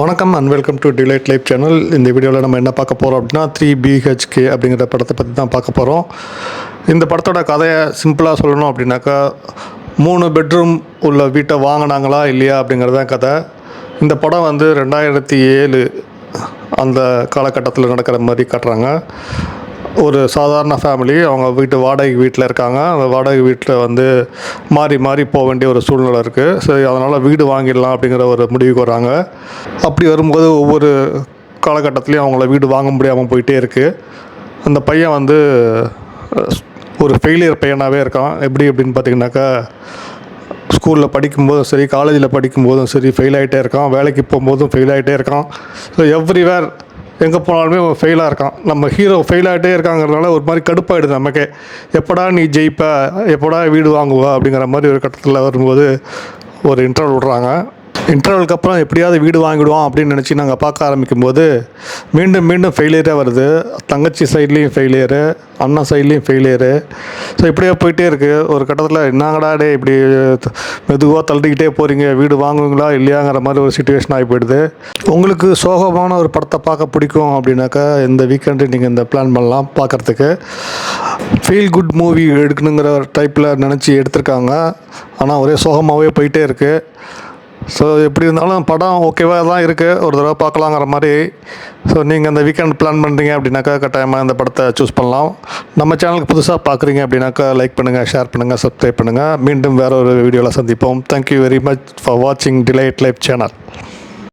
வணக்கம் and welcome to delight life channel இந்த வீடியோவில் நம்ம என்ன பார்க்க போகிறோம் அப்படின்னா த்ரீ பிஹெச்கே அப்படிங்கிற படத்தை பற்றி தான் பார்க்க போகிறோம் இந்த படத்தோட கதையை சிம்பிளாக சொல்லணும் அப்படின்னாக்கா மூணு பெட்ரூம் உள்ள வீட்டை வாங்கினாங்களா இல்லையா அப்படிங்கிறது தான் கதை. இந்த படம் வந்து ரெண்டாயிரத்தி ஏழு அந்த காலகட்டத்தில் நடக்கிற மாதிரி காட்டுறாங்க. ஒரு சாதாரண ஃபேமிலி அவங்க வீட்டு வாடகை வீட்டில் இருக்காங்க. அந்த வாடகை வீட்டில் வந்து மாறி மாறி போக வேண்டிய ஒரு சூழ்நிலை இருக்குது சரி அதனால் வீடு வாங்கிடலாம் அப்படிங்கிற ஒரு முடிவுக்கு வராங்க. அப்படி வரும்போது ஒவ்வொரு காலகட்டத்துலேயும் அவங்கள வீடு வாங்க முடியாமல் போயிட்டே இருக்குது அந்த பையன் வந்து ஒரு ஃபெயிலியர் பையனாகவே இருக்கான். எப்படி அப்படின்னு பார்த்தீங்கன்னாக்கா ஸ்கூலில் படிக்கும்போதும் சரி காலேஜில் படிக்கும்போதும் சரி ஃபெயில் ஆகிட்டே இருக்கான். வேலைக்கு போகும்போதும் ஃபெயில் ஆகிட்டே இருக்கான். ஸோ எவ்ரிவேர் எங்கே போனாலுமே ஃபெயிலாக இருக்கான். நம்ம ஹீரோ ஃபெயில் ஆகிட்டே இருக்காங்கிறதுனால ஒரு மாதிரி கடுப்பாயிடுது நமக்கே. எப்படா நீ ஜெயிப்ப? எப்படா வீடு வாங்குவ? அப்படிங்கிற மாதிரி ஒரு கட்டத்தில் வரும்போது ஒரு இன்டர்வல் விட்றாங்க. இன்டர்வலுக்கு அப்புறம் எப்படியாவது வீடு வாங்கிடுவோம் அப்படின்னு நினச்சி நாங்கள் பார்க்க ஆரம்பிக்கும்போது மீண்டும் மீண்டும் ஃபெயிலியரே வருது. தங்கச்சி சைட்லேயும் ஃபெயிலியரு அண்ணா சைட்லேயும் ஃபெயிலியரு ஸோ இப்படியே போயிட்டே இருக்குது ஒரு கட்டத்தில் என்னங்கடா டே இப்படி மெதுவாக தள்ளிக்கிட்டே போகிறீங்க வீடு வாங்குவீங்களா இல்லையாங்கிற மாதிரி ஒரு சுச்சுவேஷன் ஆகி போயிடுது. உங்களுக்கு சோகமான ஒரு படத்தை பார்க்க பிடிக்கும் அப்படின்னாக்கா இந்த வீக்கெண்டு நீங்கள் இந்த பிளான் பண்ணலாம் பார்க்குறதுக்கு. ஃபீல் குட் மூவி எடுக்கணுங்கிற டைப்பில் நினச்சி எடுத்திருக்காங்க. ஆனால் ஒரே சோகமாகவே போயிட்டே இருக்குது ஸோ எப்படி இருந்தாலும் படம் ஓகேவாக தான் இருக்குது ஒரு தடவை பார்க்கலாங்கிற மாதிரி. ஸோ நீங்கள் அந்த வீக்கெண்ட் பிளான் பண்ணுறீங்க அப்படின்னாக்கா கட்டாயமாக இந்த படத்தை சூஸ் பண்ணலாம். நம்ம சேனலுக்கு புதுசாக பார்க்குறீங்க அப்படின்னாக்கா லைக் பண்ணுங்கள் ஷேர் பண்ணுங்கள் சப்ஸ்கிரைப் பண்ணுங்கள் மீண்டும் வேறு ஒரு வீடியோவில் சந்திப்போம். Thank you very much for வாட்சிங் டிலைட் லைஃப் சேனல்